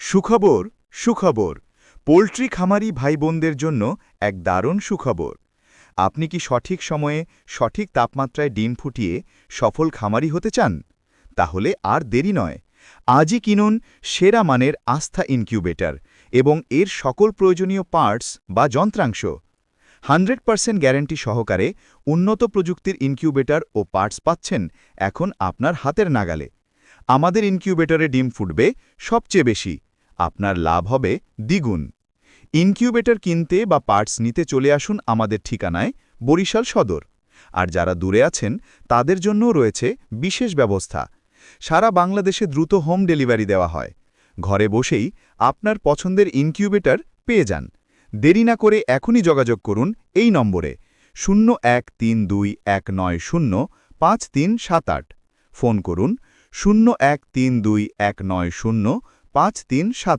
সুখবর সুখবর। পোলট্রি খামারি ভাই বোনদের জন্য এক দারুণ সুখবর। আপনি কি সঠিক সময়ে সঠিক তাপমাত্রায় ডিম ফুটিয়ে সফল খামারি হতে চান? তাহলে আর দেরি নয়। আজই কিনুন সেরা মানের আস্থা ইনকিউবেটর এবং এর সকল প্রয়োজনীয় পার্টস বা যন্ত্রাংশ। হান্ড্রেড পার্সেন্ট গ্যারান্টি সহকারে উন্নত প্রযুক্তির ইনকিউবেটর ও পার্টস পাচ্ছেন এখন আপনার হাতের নাগালে। আমাদের ইনকিউবেটরে ডিম ফুটবে সবচেয়ে বেশি। আপনার লাভ হবে দ্বিগুণ। ইনকিউবেটর কিনতে বা পার্টস নিতে চলে আসুন আমাদের ঠিকানায়, বরিশাল সদর। আর যারা দূরে আছেন, তাদের জন্যও রয়েছে বিশেষ ব্যবস্থা। সারা বাংলাদেশে দ্রুত হোম ডেলিভারি দেওয়া হয়। ঘরে বসেই আপনার পছন্দের ইনকিউবেটর পেয়ে যান। দেরি না করে এখনই যোগাযোগ করুন এই নম্বরে। শূন্য এক তিন দুই এক নয় শূন্য পাঁচ তিন সাত আট। ফোন করুন শূন্য এক তিন দুই এক নয় শূন্য পাঁচ তিন সাত